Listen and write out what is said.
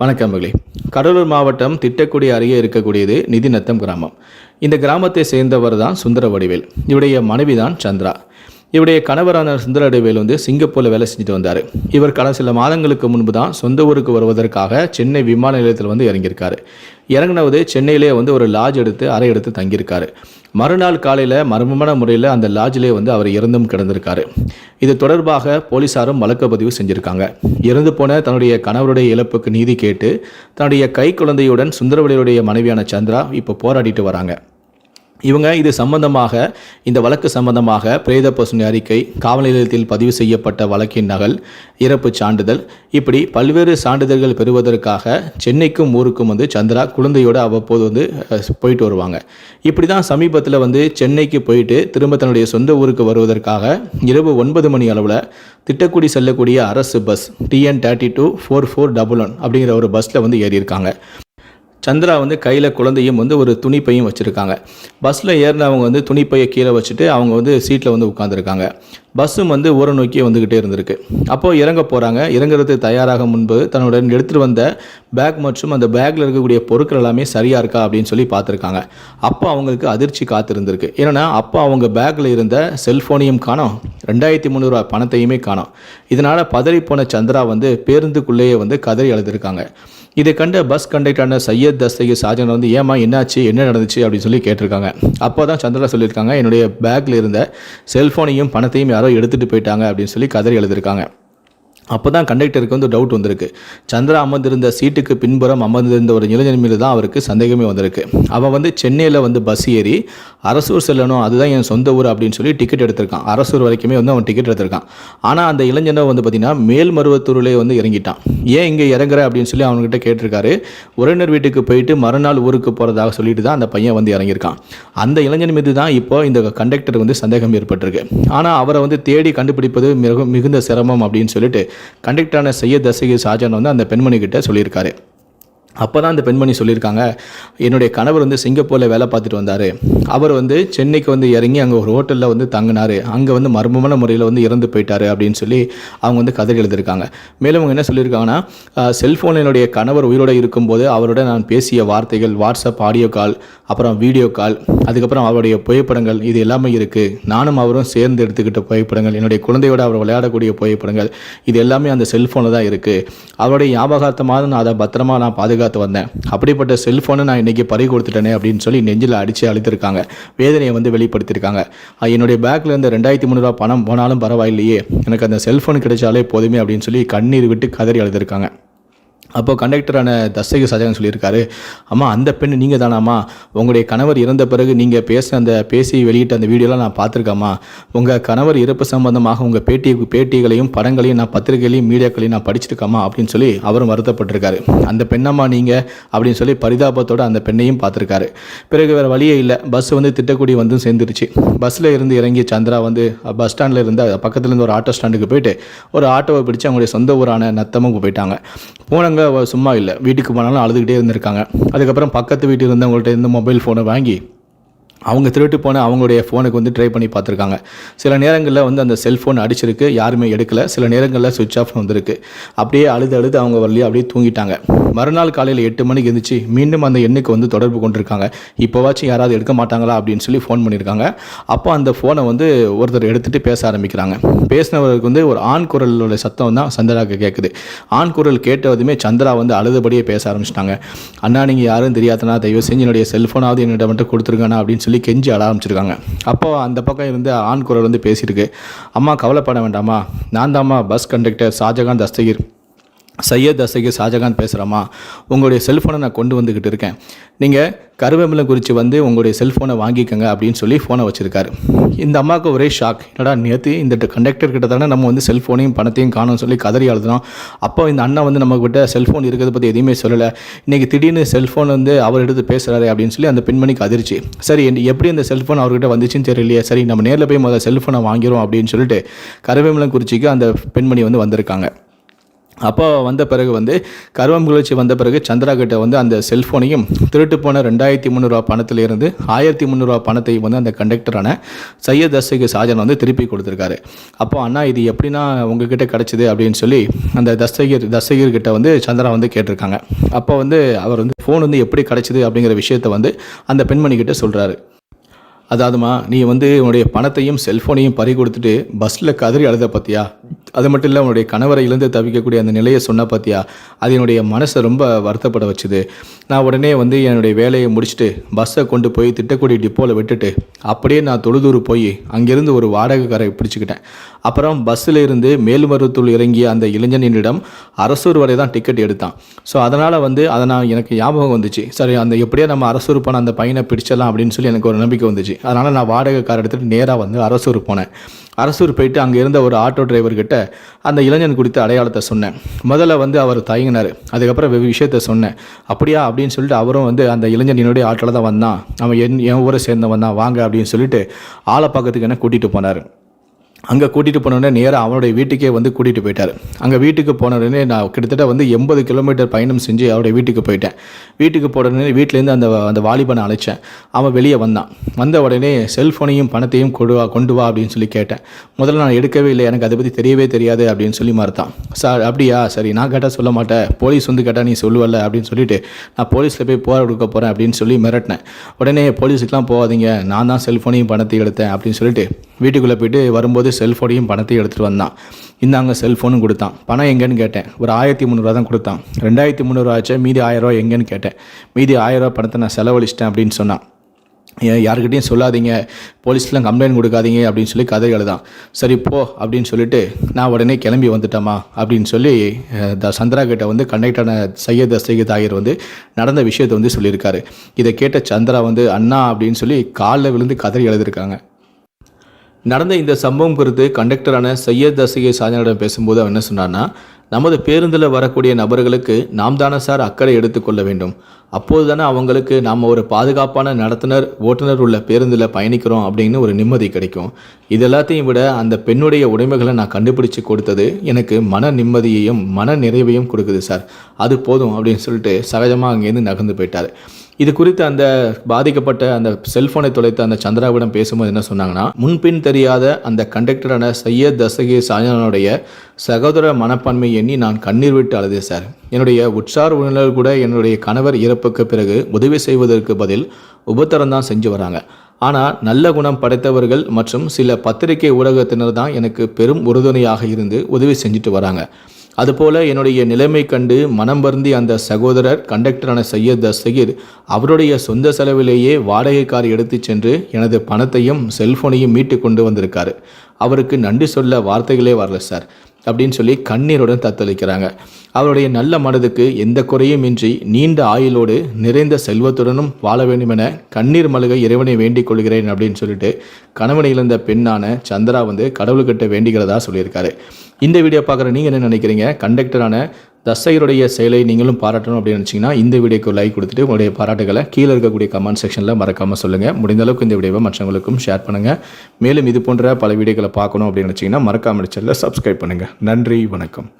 வணக்கம் மகளே. கடலூர் மாவட்டம் திட்டக்குடி அருகே இருக்கக்கூடியது நிதிநத்தம் கிராமம். இந்த கிராமத்தை சேர்ந்தவர் தான் சுந்தர வடிவேல் இவருடைய மனைவி தான் சந்திரா. இவருடைய கணவரான சுந்தரடிவேல் வந்து சிங்கப்பூரில் வேலை செஞ்சுட்டு வந்தார். இவர் கடந்த சில மாதங்களுக்கு முன்பு தான் சொந்த ஊருக்கு வருவதற்காக சென்னை விமான நிலையத்தில் வந்து இறங்கியிருக்காரு. இறங்கினவது சென்னையிலே வந்து ஒரு லாட்ஜ் எடுத்து அறை எடுத்து தங்கியிருக்காரு. மறுநாள் காலையில் மர்மமான முறையில் அந்த லாட்ஜிலே வந்து அவர் இறந்தும் கிடந்திருக்காரு. இது தொடர்பாக போலீசாரும் வழக்கு பதிவு செஞ்சுருக்காங்க. இறந்து போன தன்னுடைய கணவருடைய இழப்புக்கு நீதி கேட்டு தன்னுடைய கை குழந்தையுடன் சுந்தரவடியுடைய மனைவியான சந்திரா இப்போ போராடிட்டு வராங்க. இவங்க இது சம்பந்தமாக இந்த வழக்கு சம்பந்தமாக பிரேத பசுமை அறிக்கை காவல் நிலையத்தில் பதிவு செய்யப்பட்ட வழக்கின் நகல் இறப்பு சான்றிதழ். இப்படி பல்வேறு சான்றிதழ்கள் பெறுவதற்காக சென்னைக்கும் ஊருக்கும் வந்து சந்திரா குழந்தையோடு அவ்வப்போது வந்து போயிட்டு வருவாங்க. இப்படி தான் சமீபத்தில் வந்து சென்னைக்கு போயிட்டு திரும்ப தன்னுடைய சொந்த ஊருக்கு வருவதற்காக இரவு ஒன்பது மணி அளவில் திட்டக்குடி செல்லக்கூடிய அரசு bus TN thirty two four four double one அப்படிங்கிற ஒரு பஸ்ஸில் வந்து ஏறியிருக்காங்க. சந்திரா வந்து கையில் குழந்தையும் வந்து ஒரு துணிப்பையும் வச்சுருக்காங்க. பஸ்ஸில் ஏறினவங்க வந்து துணிப்பையை கீழே வச்சுட்டு அவங்க வந்து சீட்டில் வந்து உட்காந்துருக்காங்க பஸ்ஸும் வந்து ஊரை நோக்கி வந்துக்கிட்டே இருந்திருக்கு. அப்போது இறங்க போகிறாங்க இறங்குறதுக்கு தயாராக முன்பு தன்னுடன் எடுத்துகிட்டு வந்த பேக் மற்றும் அந்த பேக்கில் இருக்கக்கூடிய பொருட்கள் எல்லாமே சரியாக இருக்கா அப்படின்னு சொல்லி பார்த்துருக்காங்க. அப்போ அவங்களுக்கு அதிர்ச்சி காத்திருந்திருக்கு. ஏன்னா அப்போ அவங்க பேக்கில் இருந்த செல்ஃபோனையும் காணோம். ரெண்டாயிரத்தி முந்நூறுரூவா பணத்தையுமே காணோம். இதனால் பதறிப்போன சந்திரா வந்து பேருந்துக்குள்ளேயே வந்து கதறி அழுதுருக்காங்க. இதை கண்ட பஸ் கண்டக்டரான சையத் தஸ்தகி சாஜன் வந்து ஏமா என்னாச்சு? என்ன நடந்துச்சு? அப்படின்னு சொல்லி கேட்டிருக்காங்க. அப்போ தான் சந்திரா சொல்லியிருக்காங்க என்னுடைய பேக்கில் இருந்த செல்ஃபோனையும் பணத்தையும் யாரோ எடுத்துகிட்டு போயிட்டாங்க அப்படின்னு சொல்லி கதறி எழுதியிருக்காங்க. அப்போ தான் கண்டக்டருக்கு வந்து டவுட் வந்திருக்கு. சந்திரா அமர்ந்திருந்த சீட்டுக்கு பின்புறம் அமர்ந்திருந்த ஒரு இளைஞன் மீது தான் அவருக்கு சந்தேகமே வந்திருக்கு. அவன் வந்து சென்னையில் வந்து பஸ் ஏறி அரசூர் செல்லணும் அதுதான் என் சொந்த ஊர் அப்படின்னு சொல்லி டிக்கெட் எடுத்திருக்கான். அரசூர் வரைக்குமே வந்து அவன் டிக்கெட் எடுத்திருக்கான். ஆனால் அந்த இளைஞனை வந்து பார்த்திங்கன்னா மேல்மருவத்தூரிலே வந்து இறங்கிட்டான். ஏன் இங்கே இறங்குற? அப்படின்னு சொல்லி அவன்கிட்ட கேட்டிருக்காரு. உறவினர் வீட்டுக்கு போயிட்டு மறுநாள் ஊருக்கு போகிறதாக சொல்லிட்டு தான் அந்த பையன் வந்து இறங்கியிருக்கான். அந்த இளைஞன் மீது தான் இப்போ இந்த கண்டக்டர் வந்து சந்தேகம் ஏற்பட்டிருக்கு. ஆனால் அவரை வந்து தேடி கண்டுபிடிப்பது மிக மிகுந்த சிரமம் அப்படின்னு சொல்லிட்டு கண்டக்டரான செய்ய தசகி ஷாஜான் வந்து அந்த பெண்மணி கிட்ட சொல்லியிருக்காரு. அப்போ தான் அந்த பெண்மணி சொல்லியிருக்காங்க என்னுடைய கணவர் வந்து சிங்கப்பூரில் வேலை பார்த்துட்டு வந்தார். அவர் வந்து சென்னைக்கு வந்து இறங்கி அங்கே ஒரு ஹோட்டலில் வந்து தங்கினார். அங்கே வந்து மர்மமான முறையில் வந்து இறந்து போயிட்டாரு அப்படின்னு சொல்லி அவங்க வந்து கதை எழுதியிருக்காங்க. மேலும் அவங்க என்ன சொல்லியிருக்காங்கன்னா செல்ஃபோன் என்னுடைய கணவர் உயிரோடு இருக்கும்போது அவரோட நான் பேசிய வார்த்தைகள் வாட்ஸ்அப் ஆடியோ கால் அப்புறம் வீடியோ கால் அதுக்கப்புறம் அவருடைய புகைப்படங்கள் இது எல்லாமே இருக்குது நானும் அவரும் சேர்ந்து எடுத்துக்கிட்ட புகைப்படங்கள் என்னுடைய குழந்தையோட அவர் விளையாடக்கூடிய புகைப்படங்கள் இது எல்லாமே அந்த செல்ஃபோனில் தான் இருக்குது அவருடைய ஞாபகார்த்தமாக நான் அதை பத்திரமா நான் காத்து வந்தேன். அப்படிப்பட்ட செல்ஃபோனை நான் இன்றைக்கி பறி கொடுத்துட்டேனே அப்படின்னு சொல்லி நெஞ்சில் அடித்து அழுத்திருக்காங்க. வேதனையை வந்து வெளிப்படுத்தியிருக்காங்க. என்னுடைய பேக்கில் இருந்த ரெண்டாயிரத்தி முந்நூறுரூவா பணம் போனாலும் பரவாயில்லையே. எனக்கு அந்த செல்ஃபோன் கிடைச்சாலே போதுமே அப்படின்னு சொல்லி கண்ணீர் விட்டு கதறி அழுதுருக்காங்க. அப்போ கண்டக்டரான தசகி சஜகன் சொல்லியிருக்காரு அம்மா அந்த பெண் நீங்கள் தானாம்மா உங்களுடைய கணவர் இறந்த பிறகு நீங்கள் பேச அந்த பேசி வெளியிட்ட அந்த வீடியோலாம் நான் பார்த்துருக்கேம்மா. உங்கள் கணவர் இறப்பு சம்பந்தமாக உங்கள் பேட்டி பேட்டிகளையும் படங்களையும் நான் பத்திரிகைகளையும் மீடியாக்களையும் நான் படிச்சிருக்கேம்மா அப்படின்னு சொல்லி அவரும் வருத்தப்பட்டிருக்காரு. அந்த பெண்ணம்மா நீங்கள் அப்படின்னு சொல்லி பரிதாபத்தோடு அந்த பெண்ணையும் பார்த்துருக்காரு. பிறகு வேறு வழியே இல்லை. பஸ் வந்து திட்டக்குடி வந்து சேர்ந்துருச்சு. பஸ்ஸில் இருந்து இறங்கி சந்திரா வந்து பஸ் ஸ்டாண்டில் இருந்து பக்கத்துலேருந்து ஒரு ஆட்டோ ஸ்டாண்டுக்கு போயிட்டு ஒரு ஆட்டோவை பிடிச்சு அவங்களுடைய சொந்த ஊரான நத்தமுக்கு போயிட்டாங்க. போனவங்க அவ சும்மா இல்லை. வீட்டுக்கு போனாலும் அழுதுகிட்டே இருந்திருக்காங்க. அதுக்கப்புறம் பக்கத்து வீட்டில் இருந்தவங்கள்ட்ட இருந்து மொபைல் ஃபோனை வாங்கி அவங்க திருட்டு போன அவங்களுடைய ஃபோனுக்கு வந்து ட்ரை பண்ணி பார்த்துருக்காங்க. சில நேரங்களில் வந்து அந்த செல்ஃபோன் அடிச்சிருக்கு யாருமே எடுக்கல. சில நேரங்களில் சுவிட்ச் ஆஃப் வந்திருக்கு. அப்படியே அழுது அழுது அவங்க வரலையே அப்படியே தூங்கிட்டாங்க. மறுநாள் காலையில் எட்டு மணிக்கு இருந்துச்சு மீண்டும் அந்த எண்ணுக்கு வந்து தொடர்பு கொண்டிருக்காங்க. இப்போவாச்சும் யாராவது எடுக்க மாட்டாங்களா அப்படின்னு சொல்லி ஃபோன் பண்ணியிருக்காங்க. அப்போ அந்த ஃபோனை வந்து ஒருத்தர் எடுத்துகிட்டு பேச ஆரம்பிக்கிறாங்க. பேசினவருக்கு வந்து ஒரு ஆண் குரலோட சத்தம் தான் சந்திராவுக்கு கேட்குது. ஆண் குரல் கேட்டதுமே சந்திரா வந்து அழுதுபடியே பேச ஆரம்பிச்சிட்டாங்க. அண்ணா நீங்கள் யாரும் தெரியாதனா தயவு செஞ்சு என்னுடைய செல்ஃபோனாவது என்னிடம் மட்டும் கொடுத்துருங்கண்ணா அப்படின்னு சொல்லி கெஞ்சி அழ ஆரம்பிச்சிருக்காங்க. அப்போ அந்த பக்கம் இருந்து ஆண் குரல் வந்து பேசியிருக்கு. அம்மா கவலைப்பட வேண்டாமா நான் தாம்மா பஸ் கண்டக்டர் ஷாஜகான் தஸ்தகிர். சையத் தசகி ஷாஜகான் பேசுகிறேம்மா உங்களுடைய செல்ஃபோனை நான் கொண்டு வந்துக்கிட்டு இருக்கேன். நீங்கள் கருவேம்பிலம் குறித்து வந்து உங்களுடைய செல்ஃபோனை வாங்கிக்கோங்க அப்படின்னு சொல்லி ஃபோனை வச்சுருக்காரு. இந்த அம்மாவுக்கு ஒரே ஷாக் என்னடா நேற்று இந்த கண்டக்டர் கிட்ட தானே நம்ம வந்து செல்ஃபோனையும் பணத்தையும் காணும்னு சொல்லி கதறி அழுதுனோம் அப்போ இந்த அண்ணா வந்து நம்மக்கிட்ட செல்ஃபோன் இருக்கிறத பற்றி எதுவுமே சொல்லலை. இன்றைக்கி திடீர்னு செல்ஃபோன் வந்து அவர் எடுத்து பேசுகிறாரு அப்படின்னு சொல்லி அந்த பெண்மணிக்கு அதிர்ச்சி சரி எப்படி அந்த செல்ஃபோன் அவர்கிட்ட வந்துச்சுன்னு தெரியலையே. சரி நம்ம நேரில் போய் முதல்ல செல்ஃபோனை வாங்கிறோம் அப்படின்னு சொல்லிட்டு கருவேம்பிலம் குறிச்சிக்கு அந்த பெண்மணி வந்து வந்திருக்காங்க. அப்போ வந்த பிறகு வந்து கருவம் குளிர்ச்சி வந்த பிறகு சந்திரா கிட்ட வந்து அந்த செல்ஃபோனையும் திருட்டு போன ரெண்டாயிரத்தி முந்நூறுரூவா பணத்திலிருந்து ஆயிரத்தி முந்நூறுரூவா பணத்தையும் வந்து அந்த கண்டக்டரான சையத் தஸ்தகி ஷாஜன் வந்து திருப்பி கொடுத்துருக்காரு. அப்போ அண்ணா இது எப்படின்னா உங்ககிட்ட கிடச்சிது? அப்படின்னு சொல்லி அந்த தஸ்தகிர் தஸ்தகிர் கிட்ட வந்து சந்திரா வந்து கேட்டிருக்காங்க. அப்போ வந்து அவர் வந்து ஃபோன் வந்து எப்படி கிடச்சிது? அப்படிங்கிற விஷயத்த வந்து அந்த பெண்மணிக்கிட்ட சொல்கிறாரு அதாவதுமா நீ வந்து உன்னுடைய பணத்தையும் செல்ஃபோனையும் பறி கொடுத்துட்டு பஸ்ஸில் கதறி அழுத பார்த்தியா அது மட்டும் இல்லை உன்னுடைய கணவரை இழந்து தவிக்கக்கூடிய அந்த நிலையை சொன்ன பார்த்தியா அது என்னுடைய மனசை ரொம்ப வருத்தப்பட வச்சுது. நான் உடனே வந்து என்னுடைய வேலையை முடிச்சுட்டு பஸ்ஸை கொண்டு போய் திட்டக்குடி டிப்போவில் விட்டுட்டு அப்படியே நான் தொழுதூர் போய் அங்கேருந்து ஒரு வாடகைக்காரை பிடிச்சிக்கிட்டேன். அப்புறம் பஸ்ஸில் இருந்து மேல்மருவத்தூள் இறங்கிய அந்த இளைஞனிடம் அரசூர் வரை தான் டிக்கெட் எடுத்தான். ஸோ அதனால் வந்து அதை நான் எனக்கு ஞாபகம் வந்துச்சு. சரி அந்த எப்படியே நம்ம அரசூர் போன அந்த பையனை பிடிச்சிடலாம் அப்படின்னு சொல்லி எனக்கு ஒரு நம்பிக்கை வந்துச்சு. அதனால் நான் வாடகை கார் எடுத்துகிட்டு நேராக வந்து அரசூர் போனேன். அரசூர் போயிட்டு அங்கே இருந்த ஒரு ஆட்டோ டிரைவர்கிட்ட அந்த இளைஞன் குறித்த அடையாளத்தை சொன்னேன். முதல்ல வந்து அவர் தயங்கினார். அதுக்கப்புறம் வெவ்வேறு விஷயத்த சொன்னேன். அப்படியா? அப்படின்னு சொல்லிட்டு அவரும் வந்து அந்த இளைஞன் என்னுடைய ஆட்டோவில் தான் வந்தான். அவன் என் என் ஊரை சேர்ந்தவன் தான். வாங்க அப்படின்னு சொல்லிட்டு ஆளை பக்கத்துக்கு என்ன கூட்டிகிட்டு போனார். அங்கே கூட்டிகிட்டு போனோடனே நேராக அவனுடைய வீட்டுக்கே வந்து கூட்டிகிட்டு போயிட்டார். அங்கே வீட்டுக்கு போன உடனே நான் கிட்டத்தட்ட வந்து எண்பது கிலோமீட்டர் பயணம் செஞ்சு அவருடைய வீட்டுக்கு போயிட்டேன். வீட்டுக்கு போன உடனே வீட்டிலேருந்து அந்த அந்த வாலிபனை அழைச்சேன். அவன் வெளியே வந்தான். வந்த உடனே செல்ஃபோனையும் பணத்தையும் கொடு வா கொண்டு வா அப்படின்னு சொல்லி கேட்டேன். முதல்ல நான் எடுக்கவே இல்லை எனக்கு அதை பற்றி தெரியவே தெரியாது அப்படின்னு சொல்லி மறுத்தான். சார் அப்படியா? சரி நான் கேட்டால் சொல்ல மாட்டேன். போலீஸ் வந்து கேட்டால் நீ சொல்லுவல அப்படின்னு சொல்லிட்டு நான் போலீஸில் போய் போராட கொடுக்க போகிறேன் அப்படின்னு சொல்லி மிரட்டினேன். உடனே போலீஸுக்கெலாம் போகாதீங்க. நான் தான் செல்ஃபோனையும் பணத்தையும் எடுத்தேன் அப்படின்னு சொல்லிட்டு வீட்டுக்குள்ளே போயிட்டு வரும்போது செல்ஃபோனையும் பணத்தையும் எடுத்துகிட்டு வந்தான். இந்தாங்க செல்ஃபோனும் கொடுத்தான். பணம் எங்கேன்னு கேட்டேன். ஒரு ஆயிரத்தி முந்நூறுவா தான் கொடுத்தான். ரெண்டாயிரத்தி முந்நூறுவா ஆச்சு மீதி ஆயிரரூவா எங்கேன்னு கேட்டேன். மீதி ஆயிரரூவா பணத்தை நான் செலவழிச்சிட்டேன் அப்படின்னு சொன்னான். யாருக்கிட்டையும் சொல்லாதீங்க. போலீஸ்லாம் கம்ப்ளைண்ட் கொடுக்காதீங்க அப்படின்னு சொல்லி கதை எழுதான் சரி போ அப்படின்னு சொல்லிட்டு நான் உடனே கிளம்பி வந்துட்டேமா அப்படின்னு சொல்லி த சந்திரா கிட்ட வந்து கண்டக்டான சையத் சையத் ஆகியர் வந்து நடந்த விஷயத்தை வந்து சொல்லியிருக்காரு. இதை கேட்ட சந்திரா வந்து அண்ணா அப்படின்னு சொல்லி காலில் விழுந்து கதறி எழுதியிருக்காங்க நடந்த இந்த சம்பவம் குறித்து கண்டக்டரான சையத் தசகை சாஜனிடம் பேசும்போது அவன் என்ன சொன்னார்னா நமது பேருந்தில் வரக்கூடிய நபர்களுக்கு நாம் தானே சார் அக்கறை எடுத்துக்கொள்ள வேண்டும். அப்போது தானே அவங்களுக்கு நாம் ஒரு பாதுகாப்பான நடத்துனர் ஓட்டுநர் உள்ள பேருந்தில் பயணிக்கிறோம் அப்படின்னு ஒரு நிம்மதி கிடைக்கும். இது எல்லாத்தையும் விட அந்த பெண்ணுடைய உடைமைகளை நான் கண்டுபிடிச்சு கொடுத்தது எனக்கு மன நிம்மதியையும் மன நிறைவையும் கொடுக்குது சார். அது போதும் அப்படின்னு சொல்லிட்டு சகஜமாக அங்கேருந்து நகர்ந்து போயிட்டார். இது குறித்து அந்த பாதிக்கப்பட்ட அந்த செல்போனை தொலைத்த அந்த சந்திராவிடம் பேசும்போது என்ன சொன்னாங்கன்னா முன்பின் தெரியாத அந்த கண்டக்டரான சையத் தசகி சாஜனுடைய சகோதர மனப்பான்மை எண்ணி நான் கண்ணீர் விட்டு அழுதேன் சார். என்னுடைய உற்சார் உணர்வு கூட என்னுடைய கணவர் இறப்புக்கு பிறகு உதவி செய்வதற்கு பதில் உபத்தரம் தான் செஞ்சு வராங்க. ஆனால் நல்ல குணம் படைத்தவர்கள் மற்றும் சில பத்திரிகை ஊடகத்தினர் தான் எனக்கு பெரும் உறுதுணையாக இருந்து உதவி செஞ்சுட்டு வராங்க. அதுபோல என்னுடைய நிலைமை கண்டு மனம் வருந்தி அந்த சகோதரர் கண்டக்டரான சையத் தஸ்தகிர் அவருடைய சொந்த செலவிலேயே வாடகை கார் எடுத்துச் சென்று எனது பணத்தையும் செல்போனையும் மீட்டு கொண்டு வந்திருக்காரு. அவருக்கு நன்றி சொல்ல வார்த்தைகளே வரல சார். அப்படின்னு சொல்லி கண்ணீருடன் தத்தளிக்கிறாங்க. அவருடைய நல்ல மனதுக்கு எந்த குறையும் இன்றி நீண்ட ஆயுளோடு நிறைந்த செல்வத்துடனும் வாழ வேண்டும் என கண்ணீர் மல்க இறைவனை வேண்டிக் கொள்கிறேன் அப்படின்னு சொல்லிட்டு கணவனை இழந்த பெண்ணான சந்திரா வந்து கடவுள்கிட்ட வேண்டிக்கிறதா சொல்லியிருக்காரு. இந்த வீடியோ பார்க்குற நீங்கள் என்ன நினைக்கிறீங்க? கண்டக்டரான தசையருடைய செயலை நீங்களும் பாராட்டணும் அப்படின்னு நினச்சிங்கன்னா இந்த வீடியோக்கு லைக் கொடுத்துட்டு உங்களுடைய பாராட்டுகளை கீழே இருக்கக்கூடிய கமெண்ட் செக்ஷனில் மறக்காமல் சொல்லுங்கள் முடிந்த அளவுக்கு இந்த வீடியோவை மற்றவங்களுக்கும் ஷேர் பண்ணுங்கள் மேலும் இது போன்ற பல வீடியோக்களை பார்க்கணும் அப்படின்னு நினச்சிங்கன்னா மறக்காமல் சேனலை சப்ஸ்கிரைப் பண்ணுங்கள் நன்றி வணக்கம்.